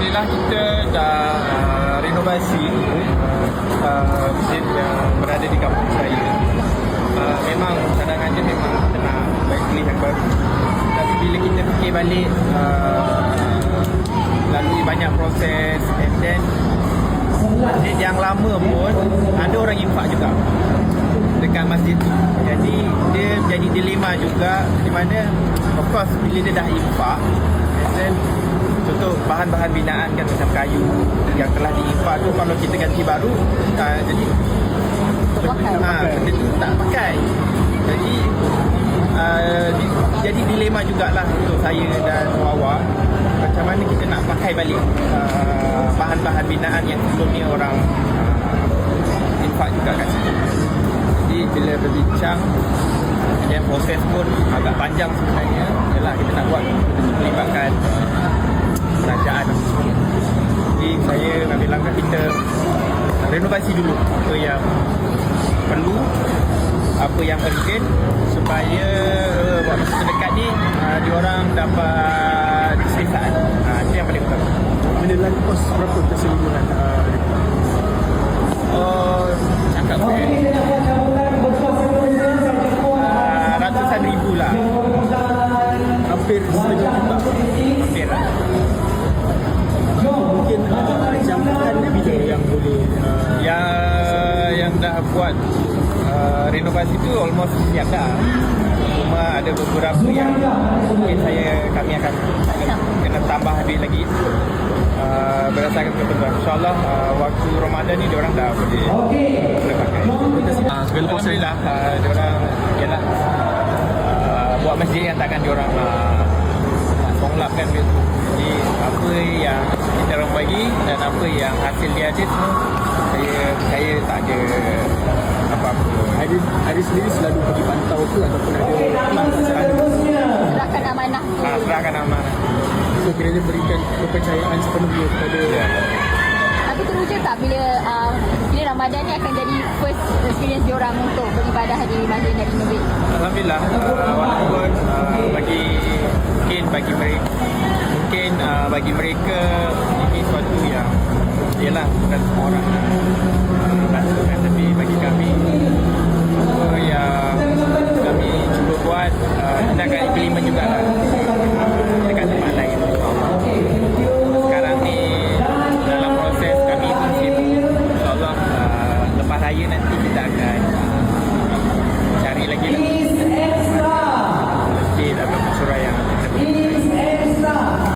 Alhamdulillah kita dah uh, renovasi uh, masjid yang berada di kampung saya. Uh, memang cadangan dia memang nak buat pilih yang baru. Tapi bila kita fikir balik uh, lalui banyak proses and then masjid yang lama pun ada orang infak juga dekat masjid tu. Jadi dia jadi dilema juga di mana of course bila dia dah infak bahan-bahan binaan kan macam kayu yang telah diinfak tu kalau kita ganti baru uh, jadi ha, benda tu tak pakai. Jadi uh, di, jadi dilema jugalah untuk saya dan awak macam mana kita nak pakai balik uh, bahan-bahan binaan yang sebelum ni orang uh, infak juga kat situ. Jadi bila berbincang dan proses pun agak panjang sebenarnya. Yalah kita nak buat kita melibatkan kerajaan Jadi saya ambil langkah kita renovasi dulu apa yang perlu apa yang urgent supaya uh, waktu terdekat ni uh, diorang dapat keselesaan. Uh, itu yang paling utama. Menelan kos berapa keseluruhan uh, Yang dah buat uh, renovasi tu almost siap dah. Cuma ada beberapa yang mungkin saya kami akan kena, kena tambah lebih lagi uh, berdasarkan ketentuan. InsyaAllah uh, waktu Ramadan ni diorang dah boleh boleh pakai. Uh, Alhamdulillah uh, diorang ialah uh, buat masjid yang takkan diorang uh, songlapkan gitu. Jadi apa yang kita orang bagi dan apa yang hasil dia ada semua saya saya tak ada apa-apa. ada ada sendiri selalu pergi pantau ke ataupun ada Serahkan amanah tu. Ah, serahkan amanah. so kiranya berikan kepercayaan sepenuhnya kepada Ya. Tapi teruja tak bila uh, bila Ramadan ni akan jadi first experience diorang untuk beribadah di Masjid Nabi Nabi. Alhamdulillah uh, walaupun uh, bagi mungkin bagi mereka mungkin uh, bagi mereka ialah bukan semua orang uh, lakukan